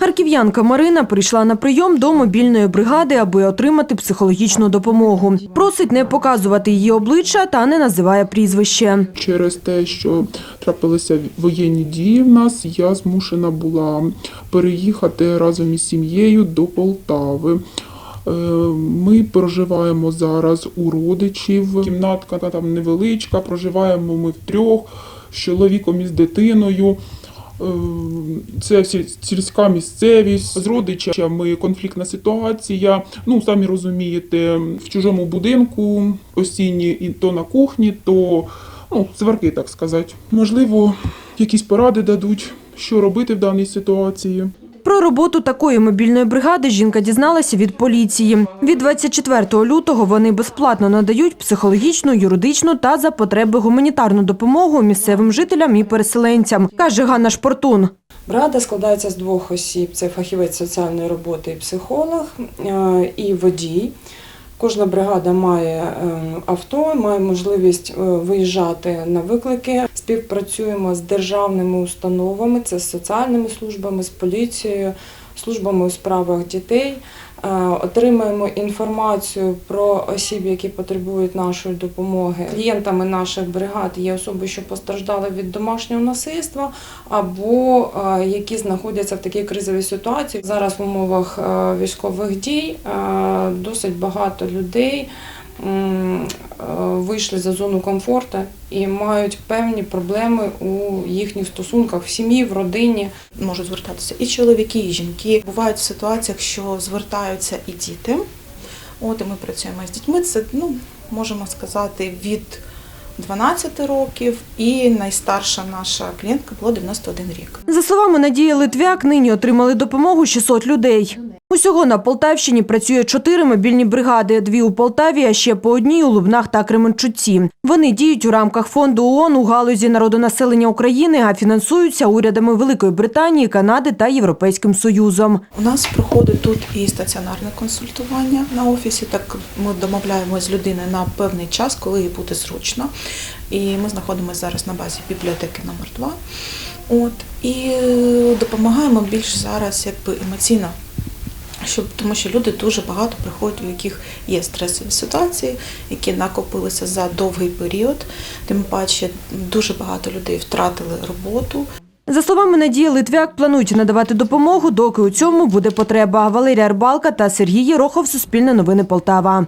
Харків'янка Марина прийшла на прийом до мобільної бригади, аби отримати психологічну допомогу. Просить не показувати її обличчя та не називає прізвище. Через те, що трапилися воєнні дії в нас, я змушена була переїхати разом із сім'єю до Полтави. Е, Ми проживаємо зараз у родичів. Кімнатка там невеличка, проживаємо ми втрьох з чоловіком і з дитиною. Е, Це сіль- сільська місцевість з родичами конфліктна ситуація. Ну, самі розумієте, в чужому будинку осінні і то на кухні, то ну, сварки, так сказати. Можливо, якісь поради дадуть, що робити в даній ситуації. Про роботу такої мобільної бригади жінка дізналася від поліції. Від 24 лютого вони безплатно надають психологічну, юридичну та за потреби гуманітарну допомогу місцевим жителям і переселенцям, каже Ганна Шпортун. Бригада складається з двох осіб: це фахівець соціальної роботи і психолог е, і водій. Кожна бригада має е, авто, має можливість е, виїжджати на виклики. Співпрацюємо з державними установами, це з соціальними службами, з поліцією, службами у справах дітей. Е, Отримуємо інформацію про осіб, які потребують нашої допомоги. Клієнтами наших бригад є особи, що постраждали від домашнього насильства, або е, які знаходяться в такій кризовій ситуації. Зараз в умовах е, військових дій досить багато людей вийшли за зону комфорту і мають певні проблеми у їхніх стосунках в сім'ї, в родині. можуть звертатися і чоловіки, і жінки. Бувають в ситуаціях, що звертаються і діти. От і ми працюємо з дітьми. Це ну можемо сказати від 12 років, і найстарша наша клієнтка було 91 рік. За словами Надії Литвяк, нині отримали допомогу 600 людей. Усього на Полтавщині працює чотири мобільні бригади, дві у Полтаві, а ще по одній у Лубнах та Кременчуці. Вони діють у рамках фонду ООН у галузі народонаселення України, а фінансуються урядами Великої Британії, Канади та Європейським Союзом. У нас проходить тут і стаціонарне консультування на офісі. Так ми домовляємося з людиною на певний час, коли їй буде зручно. І ми знаходимося зараз на базі бібліотеки номер 2 От і е, допомагаємо більш зараз якби емоційно. Щоб тому, що люди дуже багато приходять, у яких є стресові ситуації, які накопилися за довгий період. Тим паче дуже багато людей втратили роботу, За словами Надії Литвяк, планують надавати допомогу, доки у цьому буде потреба. Валерія Рбалка та Сергій Єрохов, Суспільне новини Полтава.